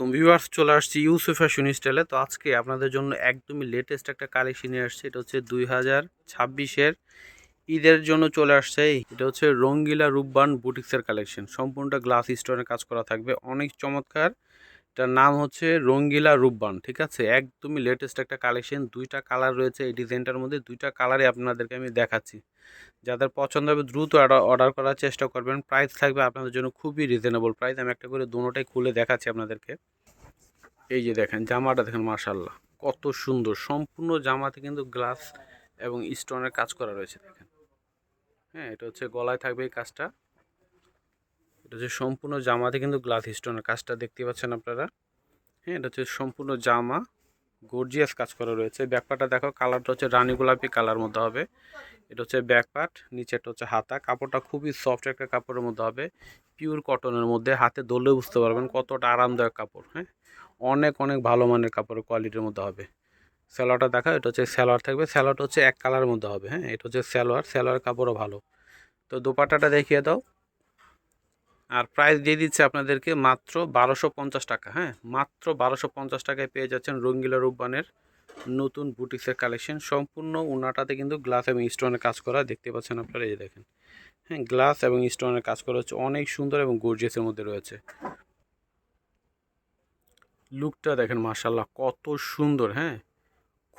Viewers চলে আসছি ইউসু fashion স্টাইলে তো আজকে আপনাদের জন্য একদমই লেটেস্ট একটা কালেকশন নিয়ে আসছে। এটা হচ্ছে দুই হাজার ছাব্বিশের। ঈদের জন্য চলে আসছে এটা হচ্ছে রঙ্গিলা রূপবান বুটিক্সের কালেকশন সম্পূর্ণটা গ্লাস স্টোনে কাজ করা থাকবে। অনেক চমৎকার। এটার নাম হচ্ছে রঙ্গিলা রূপবান, ঠিক আছে? একদমই লেটেস্ট একটা কালেকশন দুইটা কালার রয়েছে এই ডিজাইনটার মধ্যে, দুইটা কালারই আপনাদেরকে আমি দেখাচ্ছি। যাদের পছন্দ হবে দ্রুত অর্ডার করার চেষ্টা করবেন প্রাইস থাকবে আপনাদের জন্য খুবই রিজনেবল প্রাইস আমি একটা করে দুটোটাই খুলে দেখাচ্ছি আপনাদেরকে। এই যে দেখেন, জামাটা দেখেন মার্শাল্লাহ কত সুন্দর, সম্পূর্ণ জামাতে কিন্তু গ্লাস এবং স্টোনের কাজ করা রয়েছে, দেখেন। হ্যাঁ এটা হচ্ছে গলায় থাকবে এই কাজটা। এটা হচ্ছে সম্পূর্ণ জামাতে কিন্তু গ্লাস স্টোনের কাজটা দেখতে পাচ্ছেন আপনারা। হ্যাঁ এটা হচ্ছে সম্পূর্ণ জামা। গর্জিয়াস কাজ করা রয়েছে। ব্যাকপাটা দেখো কালারটা হচ্ছে রানী গোলাপি কালার মধ্যে হবে। এটা হচ্ছে ব্যাকপার্ট নিচেরটা হচ্ছে হাতা। কাপড়টা খুবই সফট একটা কাপড়ের মধ্যে হবে। পিওর কটনের মধ্যে। হাতে ধরলে বুঝতে পারবেন কতটা আরামদায়ক কাপড় হ্যাঁ? অনেক অনেক ভালো মানের কাপড়ের কোয়ালিটির মধ্যে হবে। স্যালোয়ারটা দেখা, এটা হচ্ছে স্যালোয়ার থাকবে। স্যালোয়ারটা হচ্ছে এক কালারের মধ্যে হবে হ্যাঁ? এটা হচ্ছে স্যালোয়ার স্যালোয়ার কাপড়ও ভালো। তো দোপাট্টাটা দেখিয়ে দাও। আর প্রাইস দিয়ে দিচ্ছে আপনাদেরকে মাত্র বারোশো পঞ্চাশ টাকা হ্যাঁ? মাত্র বারোশো পঞ্চাশ টাকায় পেয়ে যাচ্ছেন রঙ্গিলা রূপবানের নতুন বুটিক্সের কালেকশন সম্পূর্ণ উনাটাতে কিন্তু গ্লাস এবং স্টোনের কাজ করা দেখতে পাচ্ছেন আপনারা, এই দেখেন। হ্যাঁ গ্লাস এবং স্টোনের কাজ করা হচ্ছে, অনেক সুন্দর এবং গর্জিয়াসের মধ্যে রয়েছে। লুকটা দেখেন মার্শাল্লাহ কত সুন্দর হ্যাঁ?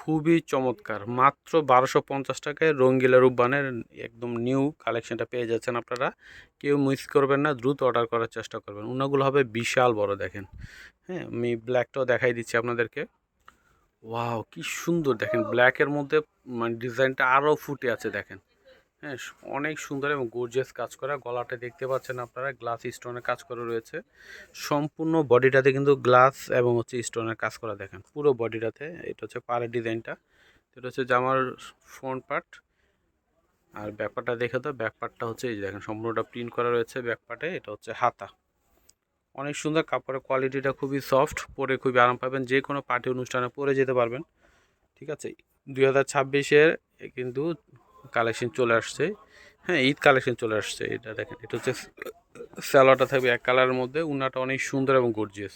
খুবই চমৎকার। মাত্র বারোশো পঞ্চাশ টাকায় রঙ্গিলা রূপবানের একদম নিউ কালেকশনটা পেয়ে যাচ্ছেন আপনারা। কেউ মিস করবেন না, দ্রুত অর্ডার করার চেষ্টা করবেন। ওনাগুলো হবে বিশাল বড়, দেখেন। হ্যাঁ আমি ব্ল্যাকটাও দেখাই দিচ্ছি আপনাদেরকে। ওয়াও, কি সুন্দর, দেখেন। ব্ল্যাকের মধ্যে মানে ডিজাইনটা আরও ফুটে আছে, দেখেন। হ্যাঁ অনেক সুন্দর এবং গর্জিয়াস কাজ করা। গলাটা দেখতে পাচ্ছেন আপনারা গ্লাস স্টোনের কাজ করা রয়েছে। সম্পূর্ণ বডিটাতে কিন্তু গ্লাস এবং হচ্ছে স্টোনের কাজ করা দেখেন। পুরো বডিটাতে এটা হচ্ছে পাড়ের ডিজাইনটা এটা হচ্ছে জামার ফ্রন্ট পার্ট আর ব্যাকপার্টটা দেখে তো ব্যাকপার্টটা হচ্ছে এই দেখেন, সম্পূর্ণটা প্রিন্ট করা রয়েছে ব্যাকপার্টে এটা হচ্ছে হাতা। অনেক সুন্দর কাপড়ের কোয়ালিটিটা খুবই সফট পরে খুবই আরাম পাবেন। যে কোনো পার্টি অনুষ্ঠানে পরে যেতে পারবেন। ঠিক আছে? দুই হাজার ছাব্বিশের কিন্তু কালেকশন চলে আসছে। হ্যাঁ ঈদ কালেকশন চলে আসছে। এটা দেখেন, এটা হচ্ছে স্যালোয়ারটা থাকবে এক কালারের মধ্যে। উনাটা অনেক সুন্দর এবং গর্জিয়াস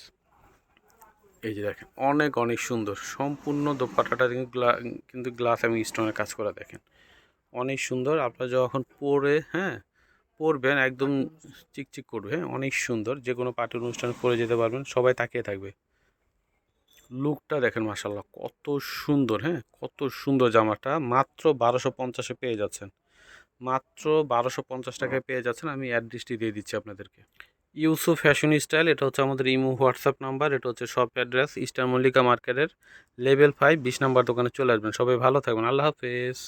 এই যে দেখেন, অনেক অনেক সুন্দর। সম্পূর্ণ দোপাট্টাটা কিন্তু কিন্তু গ্লাস এবং স্টোনের কাজ করা দেখেন। অনেক সুন্দর। আপনারা যখন পরে হ্যাঁ পরবেন, একদম চিকচিক করবে হ্যাঁ অনেক সুন্দর। যে কোনো পার্টি অনুষ্ঠানে পরে যেতে পারবেন, সবাই তাকিয়ে থাকবে। লুকটা দেখেন মাসাল্লাহ কত সুন্দর হ্যাঁ? কত সুন্দর জামাটা। মাত্র বারোশো পঞ্চাশে পেয়ে যাচ্ছেন। মাত্র বারোশো পঞ্চাশ টাকায় পেয়ে যাচ্ছেন। আমি অ্যাড্রেসটি দিয়ে দিচ্ছি আপনাদেরকে। ইউসু ফ্যাশন স্টাইল এটা হচ্ছে আমাদের ইমো হোয়াটসঅ্যাপ নাম্বার এটা হচ্ছে শপ অ্যাড্রেস ইস্টার মল্লিকা মার্কেটের লেভেল ফাইভ বিশ নাম্বার দোকানে চলে আসবেন। সবাই ভালো থাকবেন। আল্লাহ হাফেজ।